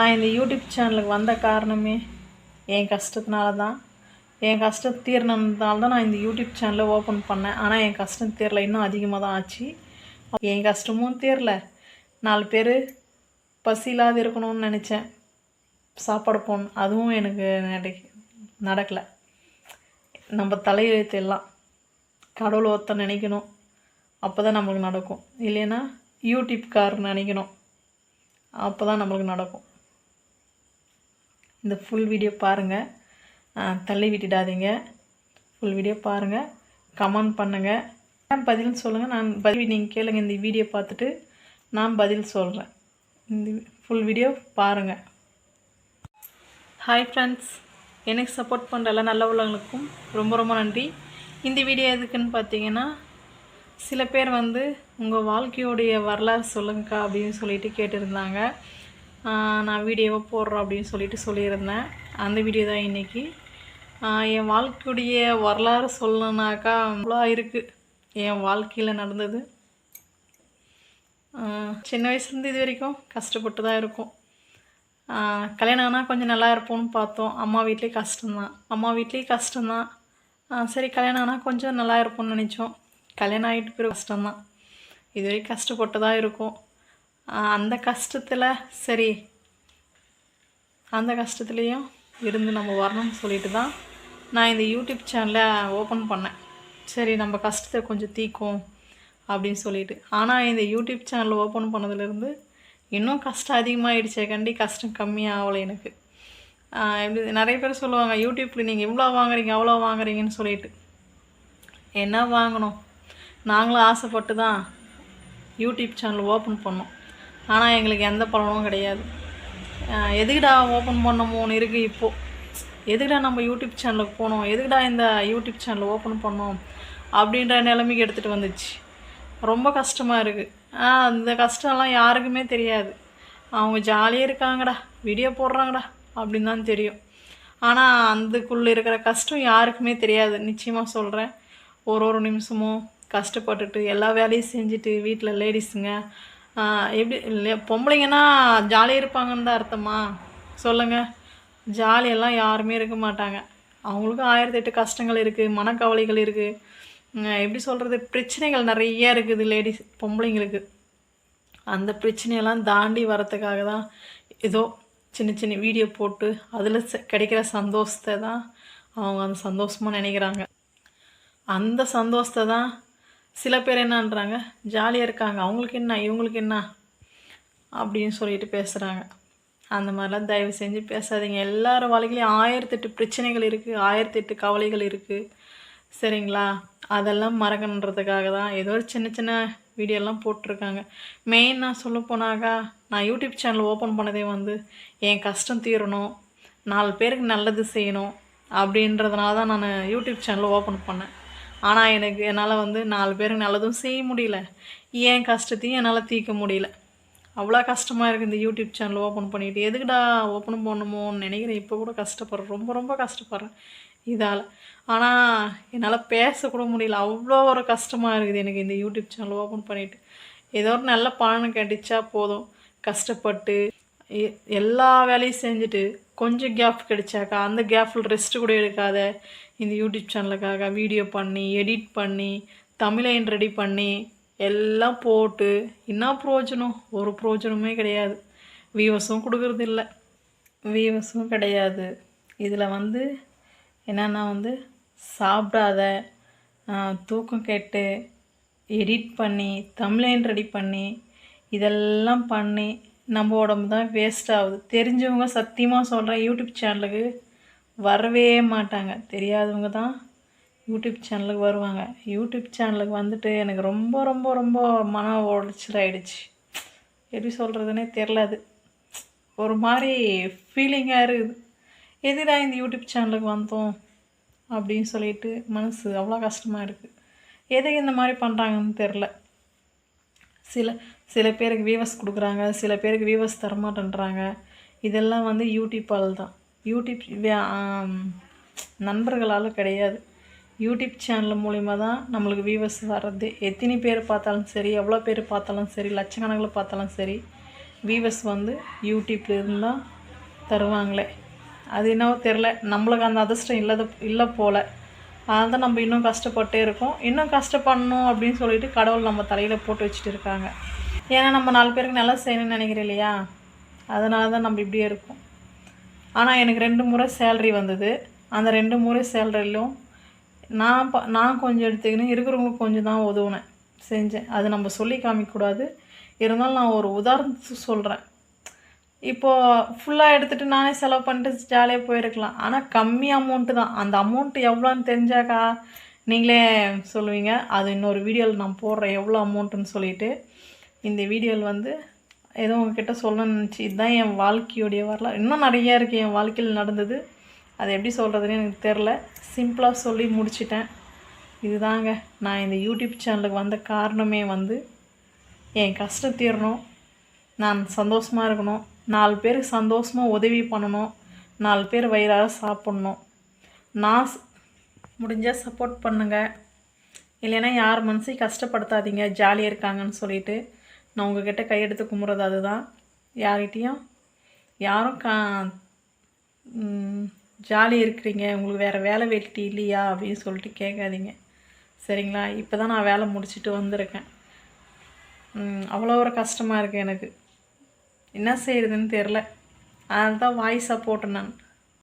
நான் இந்த யூடியூப் சேனலுக்கு வந்த காரணமே என் கஷ்டத்தினால தான் என் கஷ்டம் தீர்னதுனால தான் நான் இந்த யூடியூப் சேனலை ஓப்பன் பண்ணேன். ஆனால் என் கஷ்டம் தீரல. இன்னும் அதிகமாக தான் ஆச்சு. என் கஷ்டமும் தீரல. நாலு பேர் பசி இல்லாத இருக்கணும்னு நினச்சேன். சாப்பாடு போகணும் அதுவும் எனக்கு நடக்க நடக்கலை. நம்ம தலையெழுத்து எல்லாம் கடவுள் ஒருத்தன் நினைக்கணும். அப்போ தான் நம்மளுக்கு நடக்கும். இல்லைன்னா யூடியூப்கார் நினைக்கணும். அப்போ தான் நம்மளுக்கு நடக்கும். இந்த ஃபுல் வீடியோ பாருங்கள் தள்ளி விட்டுடாதீங்க. ஃபுல் வீடியோ பாருங்கள் கமெண்ட் பண்ணுங்கள் பதில் சொல்லுங்கள் நான் பதில் நீங்கள் கேளுங்க. இந்த வீடியோ பார்த்துட்டு நான் பதில் சொல்கிறேன் இந்த ஃபுல் வீடியோ பாருங்கள் ஹாய் ஃப்ரெண்ட்ஸ் எனக்கு சப்போர்ட் பண்ணுற எல்லா நல்ல உள்ளவங்களுக்கும் ரொம்ப ரொம்ப நன்றி. இந்த வீடியோ எதுக்குன்னு பார்த்தீங்கன்னா சில பேர் வந்து உங்கள் வாழ்க்கையோடைய வரலாறு சொல்லுங்கக்கா அப்படின்னு சொல்லிட்டு கேட்டிருந்தாங்க. நான் வீடியோவை போடுறோம் அப்படின்னு சொல்லிட்டு சொல்லியிருந்தேன். அந்த வீடியோ தான் இன்றைக்கி என் வாழ்க்கையுடைய வரலாறு சொல்லணுனாக்கா அவ்வளோ இருக்குது என் வாழ்க்கையில் நடந்தது. சின்ன வயசுலேருந்து இது வரைக்கும் கஷ்டப்பட்டு தான் இருக்கும். கல்யாணம் ஆனால் கொஞ்சம் நல்லா இருப்போம்னு பார்த்தோம். அம்மா வீட்லேயே கஷ்டம்தான். அம்மா வீட்லேயும் கஷ்டம்தான். சரி கல்யாணம் ஆனால் கொஞ்சம் நல்லா இருப்போம்னு நினச்சோம். கல்யாணம் ஆகிட்டு பிறகு கஷ்டம்தான். இது வரைக்கும் கஷ்டப்பட்டு தான் இருக்கும். அந்த கஷ்டத்தில் சரி அந்த கஷ்டத்துலேயும் இருந்து நம்ம வரணும்னு சொல்லிட்டு தான் நான் இந்த யூடியூப் சேனலை ஓப்பன் பண்ணேன். சரி நம்ம கஷ்டத்தை கொஞ்சம் தீக்கும் அப்படின்னு சொல்லிட்டு. ஆனால் இந்த யூடியூப் சேனல் ஓப்பன் பண்ணதுலேருந்து இன்னும் கஷ்டம் அதிகமாகிடுச்சே கண்டி கஷ்டம் கம்மியாகலை எனக்கு. எப்படி நிறைய பேர் சொல்லுவாங்க யூடியூப்பில் நீங்கள் இவ்வளோ வாங்குறீங்க அவ்வளோ வாங்குறீங்கன்னு சொல்லிட்டு. என்ன வாங்கணும்? நாங்களும் ஆசைப்பட்டு தான் யூடியூப் சேனல் ஓப்பன் பண்ணோம். ஆனால் எங்களுக்கு எந்த பலனும் கிடையாது. எதுக்குடா ஓப்பன் பண்ணமோன்னு இருக்குது இப்போது எதுக்குடா நம்ம யூடியூப் சேனலுக்கு போனோம்? எதுக்குடா இந்த யூடியூப் சேனல் ஓப்பன் பண்ணோம்? அப்படின்ற நிலைமைக்கு எடுத்துகிட்டு வந்துச்சு. ரொம்ப கஷ்டமாக இருக்குது அந்த கஷ்டம்லாம் யாருக்குமே தெரியாது. அவங்க ஜாலியாக இருக்காங்கடா. வீடியோ போடுறாங்கடா. அப்படின்னு தான் தெரியும். ஆனால் அதுக்குள்ளே இருக்கிற கஷ்டம் யாருக்குமே தெரியாது. நிச்சயமாக சொல்கிறேன் ஒரு ஒரு நிமிஷமும் கஷ்டப்பட்டுட்டு எல்லா வேலையும் செஞ்சுட்டு வீட்டில் லேடிஸுங்க எப்படி இல்லை பொம்பளைங்கன்னா ஜாலியாக இருப்பாங்கன்னு தான் அர்த்தமா? சொல்லுங்கள் ஜாலியெல்லாம் யாருமே இருக்க மாட்டாங்க. அவங்களுக்கும் ஆயிரத்தி எட்டு கஷ்டங்கள் இருக்குது மனக்கவலைகள் இருக்குது எப்படி சொல்கிறது பிரச்சனைகள் நிறைய இருக்குது லேடிஸ் பொம்பளைங்களுக்கு. அந்த பிரச்சனையெல்லாம் தாண்டி வரத்துக்காக தான் ஏதோ சின்ன சின்ன வீடியோ போட்டு அதில் கிடைக்கிற சந்தோஷத்தை தான் அவங்க அந்த சந்தோஷமாக நினைக்கிறாங்க. அந்த சந்தோஷத்தை தான் சில பேர் என்னன்றாங்க ஜாலியாக இருக்காங்க. அவங்களுக்கு என்ன? இவங்களுக்கு என்ன? அப்படின்னு சொல்லிட்டு பேசுகிறாங்க அந்த மாதிரிலாம் தயவு செஞ்சு பேசாதீங்க. எல்லார் வாழ்க்கையிலையும் ஆயிரத்தெட்டு பிரச்சனைகள் இருக்குது ஆயிரத்தெட்டு கவலைகள் இருக்குது சரிங்களா? அதெல்லாம் மறக்கணுன்றதுக்காக தான் ஏதோ ஒரு சின்ன சின்ன வீடியோலாம் போட்டிருக்காங்க. மெயின் நான் சொல்ல போனாக்கா நான் யூடியூப் சேனல் ஓப்பன் பண்ணதே வந்து என் கஷ்டம் தீரணும். நாலு பேருக்கு நல்லது செய்யணும். அப்படின்றதுனால தான் நான் யூடியூப் சேனல் ஓப்பன் பண்ணேன். ஆனால் எனக்கு என்னால் வந்து நாலு பேருக்கு நல்லதும் செய்ய முடியல. ஏன் கஷ்டத்தையும் என்னால் தீர்க்க முடியல. அவ்வளோ கஷ்டமாக இருக்குது இந்த யூடியூப் சேனல் ஓப்பன் பண்ணிவிட்டு எதுக்குடா ஓப்பன் பண்ணணுமோன்னு நினைக்கிறேன். இப்போ கூட கஷ்டப்படுறேன். ரொம்ப ரொம்ப கஷ்டப்படுறேன் இதால். ஆனால் என்னால் பேசக்கூட முடியல. அவ்வளோ ஒரு கஷ்டமாக இருக்குது எனக்கு இந்த யூடியூப் சேனல் ஓப்பன் பண்ணிவிட்டு ஏதோ ஒரு நல்ல பலன் கிடைச்சா போதும். கஷ்டப்பட்டு எ- எல்லா வேலையும் செஞ்சுட்டு கொஞ்சம் கேப் கிடைச்சாக்கா அந்த கேப்பில் ரெஸ்ட் கூட எடுக்காத. இந்த யூடியூப் சேனலுக்காக வீடியோ பண்ணி எடிட் பண்ணி தமிழைன் ரெடி பண்ணி எல்லாம் போட்டு என்ன ப்ரோஜனம்? ஒரு ப்ரோஜனமே கிடையாது. வியூவர்ஸும் கொடுக்கறது இல்லை. வியூவர்ஸும் கிடையாது. இதில் வந்து என்னென்னா வந்து சாப்பிடாத தூக்கம் கெட்டு எடிட் பண்ணி தமிழைன் ரெடி பண்ணி இதெல்லாம் பண்ணி நம்ம உடம்பு தான் வேஸ்ட் ஆகுது. தெரிஞ்சவங்க சத்தியமாக சொல்கிறேன் யூடியூப் சேனலுக்கு வரவே மாட்டாங்க. தெரியாதவங்க தான் யூடியூப் சேனலுக்கு வருவாங்க. யூடியூப் சேனலுக்கு வந்துட்டு எனக்கு ரொம்ப ரொம்ப ரொம்ப மன உளைச்சல் ஆயிடுச்சு. எப்படி சொல்கிறதுனே தெரில அது. ஒரு மாதிரி ஃபீலிங்காக இருக்குது. எதிராக இந்த யூடியூப் சேனலுக்கு வந்தோம் அப்படின்னு சொல்லிட்டு மனசு அவ்வளோ கஷ்டமாக இருக்குது எதுக்கு இந்த மாதிரி பண்ணுறாங்கன்னு தெரில சில சில பேருக்கு வியூவர்ஸ் கொடுக்குறாங்க சில பேருக்கு வியூவர்ஸ் தரமாட்டேன்றாங்க. இதெல்லாம் வந்து யூடியூப்பால் தான். யூடியூப் நண்பர்களால் கிடையாது. யூடியூப் சேனல் மூலிமா தான் நம்மளுக்கு வியூவர்ஸ் வர்றது. எத்தனை பேர் பார்த்தாலும் சரி எவ்வளோ பேர் பார்த்தாலும் சரி லட்சக்கணக்கில் பார்த்தாலும் சரி வியூவர்ஸ் வந்து யூடியூப்ல இருந்தால் தருவாங்களே. அது என்னவோ தெரில நம்மளுக்கு அந்த அதிர்ஷ்டம் இல்லாத இல்லை போல். அதனால தான் நம்ம இன்னும் கஷ்டப்பட்டே இருக்கோம். இன்னும் கஷ்டப்படணும் அப்படின்னு சொல்லிட்டு கடவுள் நம்ம தலையில் போட்டு வச்சுட்டு இருக்காங்க. ஏன்னா நம்ம நாலு பேருக்கு நல்லா செய்யணும்னு நினைக்கிறேன் இல்லையா? அதனால தான் நம்ம இப்படியே இருக்கோம். ஆனால் எனக்கு ரெண்டு முறை சேல்ரி வந்தது. அந்த ரெண்டு முறை சேலரிலும் நான் ப நான் கொஞ்சம் எடுத்துக்கினேன் இருக்கிறவங்களுக்கு கொஞ்சம் தான் உதவுனேன் செஞ்சேன். அது நம்ம சொல்லி காமிக்கக்கூடாது. இருந்தாலும் நான் ஒரு உதாரணத்துக்கு சொல்கிறேன் இப்போது ஃபுல்லாக எடுத்துகிட்டு நானே செலவு பண்ணிட்டு ஜாலியாக போயிருக்கலாம். ஆனால் கம்மி அமௌண்ட்டு தான். அந்த அமௌண்ட்டு எவ்வளோன்னு தெரிஞ்சாக்கா நீங்களே சொல்லுவீங்க. அது இன்னொரு வீடியோவில் நான் போடுறேன் எவ்வளோ அமௌண்ட்டுன்னு சொல்லிவிட்டு இந்த வீடியோவில் வந்து ஏதோ உங்ககிட்ட சொல்ல நினச்சி இதுதான் என் வாழ்க்கையுடைய வரலாறு. இன்னும் நிறைய இருக்குது என் வாழ்க்கையில் நடந்தது. அது எப்படி சொல்கிறதுன்னு எனக்கு தெரில சிம்பிளாக சொல்லி முடிச்சிட்டேன். இதுதாங்க. நான் இந்த யூடியூப் சேனலுக்கு வந்த காரணமே வந்து என் கஷ்டம் தீரணும். நான் சந்தோஷமாக இருக்கணும். நாலு பேருக்கு சந்தோஷமாக உதவி பண்ணணும். நாலு பேர் வயிறார சாப்பிட்ணும். நான் முடிஞ்சால் சப்போர்ட் பண்ணுங்கள் இல்லைன்னா யார் மனசையும் கஷ்டப்படுத்தாதீங்க. ஜாலியாக இருக்காங்கன்னு சொல்லிட்டு நான் உங்ககிட்ட கையெடுத்து கும்புறது அதுதான். யார்கிட்டேயும்? யாரும் கா ஜாலி இருக்கிறீங்க. உங்களுக்கு வேறு வேலை வெட்டி இல்லையா? அப்படின்னு சொல்லிட்டு கேட்காதீங்க. சரிங்களா? இப்போ தான் நான் வேலை முடிச்சுட்டு வந்திருக்கேன். அவ்வளோ ஒரு கஷ்டமாக இருக்குது எனக்கு. என்ன செய்கிறதுன்னு தெரில அதனால தான் வாய்ஸாக போட்டேன் நான்.